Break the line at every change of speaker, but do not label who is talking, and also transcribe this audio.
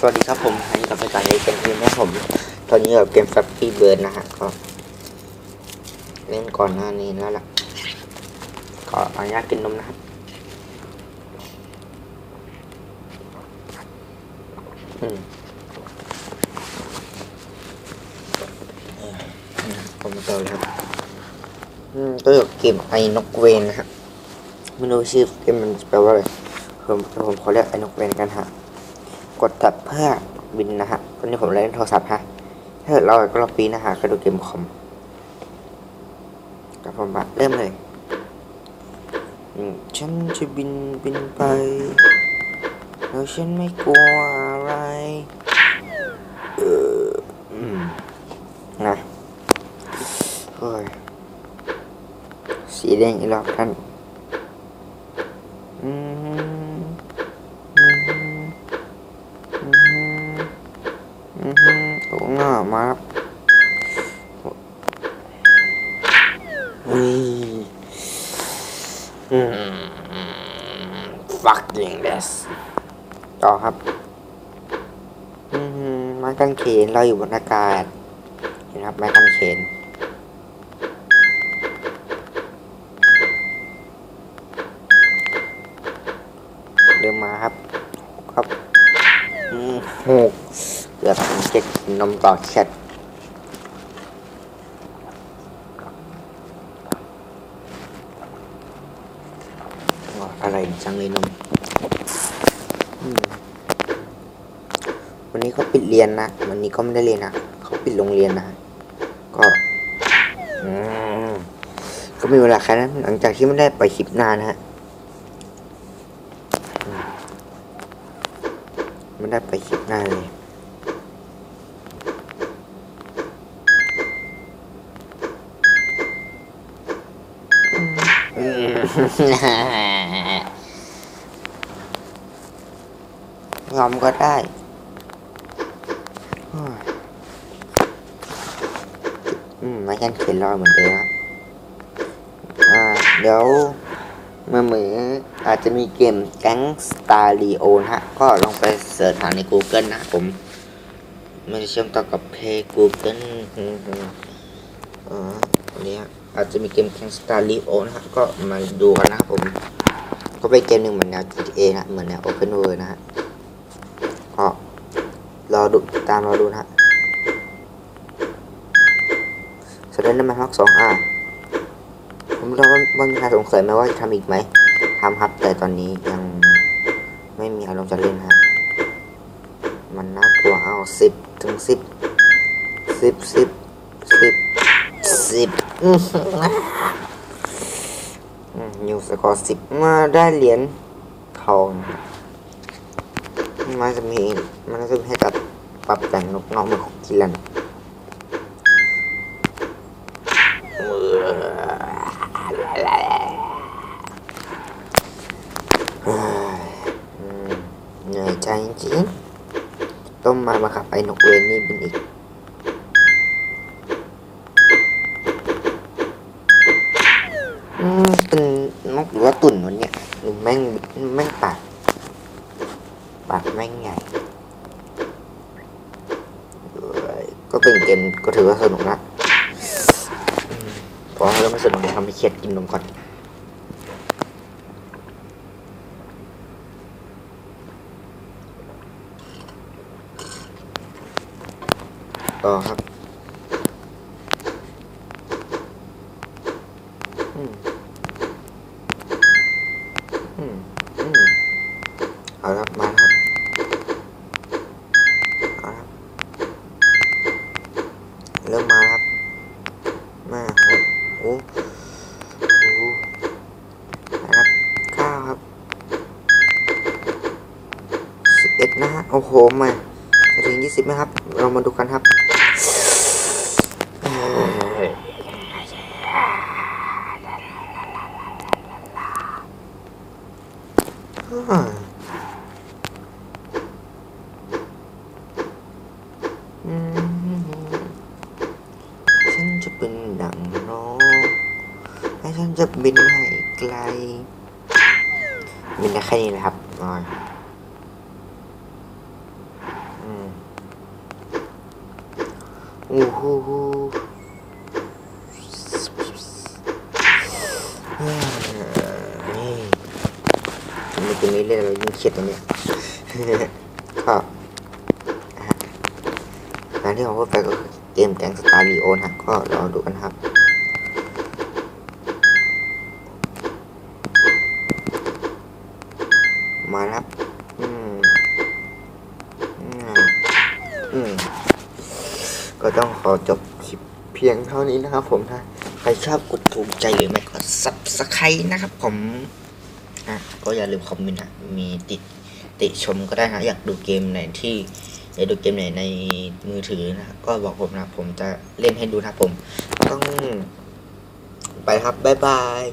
สวัสดีครับผมอันนี้กับรายการในเกมทีมนะผม ตอนนี้กับเกม Flappy Bird นะฮะก็เล่นก่อนหน้านี้แล้วล่ะก็อนุญาตกินนมนะครับอืมเอออืมผมมาต่อเลยครับอืมก็เกมไอ้นกเวนนะฮะไม่รู้ชื่อเกมมันแปลว่าอะไรผมผมขอเรียกไอ้นกเวนกันฮะ กดตับเพื่อบินนะฮะ ตอนนี้ผมเล่นโทรศัพท์ฮะ ถ้าเกิดเราก็เราปีนะฮะก็ดูเกมคอมกับผมมาเริ่มเลย ฉันจะบินบินไป แล้วฉันไม่กลัวอะไร เอออืมนะโอ้ยสีแดงอีกแล้วท่าน อืม fucking this ต่อครับอือฮึไม้กางเขนเราอยู่บนอากาศเห็นครับไม้กางเขนเดินมาครับ ครับหกเกือบเจ็ดนมต่อแชท อ๋ออะไรจังเลยนมวันนี้เขาปิดเรียนนะ วันนี้ก็ไม่ได้เรียนนะเขาปิดโรงเรียนนะ ก็ก็มีเวลาแค่นั้นหลังจากที่ไม่ได้ไปคลิปนานฮะไม่ได้ไปคลิปน้าเลยอื ยอมก็ได้อืมไม่กันเขียนรอยเหมือนเดิมนะอ่าเดี๋ยวมือมืออาจจะมีเกมแก๊งสตาร์ลีโอนะฮะ ก็ลองไปเสิร์ชหาใน Google นะผมไม่ได้เชื่อมต่อกับเพย์ Google อืมอืมอ๋ออันนี้อาจจะมีเกมแก๊งสตาร์ลีโอนะฮะก็มาดูกันนะครับผม ก็เป็นเกมหนึ่งเหมือนแนว GTA นะ เหมือนแนว Open World นะฮะ รอดูตามรอดูนะฮะแสดงน้ำมันภาคสองอะผมรู้ว่าว่ามีใครสงสัยไหมว่าจะทำอีกไหมทำครับแต่ตอนนี้ยังไม่มีอารมณ์จะเล่นฮะมันน่ากลัวเอาสิบถึงสิบสิบสิบสิบสิบอืมนิวสกอร์สิบมาได้เหรียญทองมันจะมีมันจะมีให้กับ ปรับแต่งนกน้องเหมือนของกิลันเฮ้ยอืมเหนื่อยใจจริงต้องมามาขับไอ้นกเวนนี่เป็นอีกอืมเป็นนกหรือว่าตุ่นวันเนี้ยแม่งแม่งปากปากแม่งใหญ่เอ้ย ก็เป็นเกมก็ถือว่าสนุกนะเพราะเราไม่สนุกเดี๋ยทำให้เครียดกินนมก่อนต่อครับ อืม อืม อืม เอาละครับมาแล้วครับเอาละครับ เริ่มมาครับมาโอ้โหนะครับเก้าวครับสิบเอ็ดนะฮะ โอ้โห มาจะถึงยี่สิบไหมครับ เรามาดูกันครับอ่าอืมฉันจะเป็นดังนกและฉัน จะบินให้ไกล บินได้แค่นี้นะครับอ่าอืมโอ้โหนี่ทำไมตรงนี้เล่นเรายิ่งเครียดตรงนี้ก็นะฮะงานที่ผมพูดไปก็เกมแกงสตาร์ลีโอนะก็รอดูกันครับ มาแล้วครับ อืม อืม อืม ก็ต้องขอจบคลิปเพียงเท่านี้นะครับผมถ้าใครชอบกดถูกใจหรือไม่ก็ซับสไครต์นะครับผมอะก็อย่าลืมคอมเมนต์นะมีติดติชมก็ได้นะอยากดูเกมไหนที่อยากดูเกมไหนในมือถือนะก็บอกผมนะผมจะเล่นให้ดูนะผมต้องไปครับบ๊ายบาย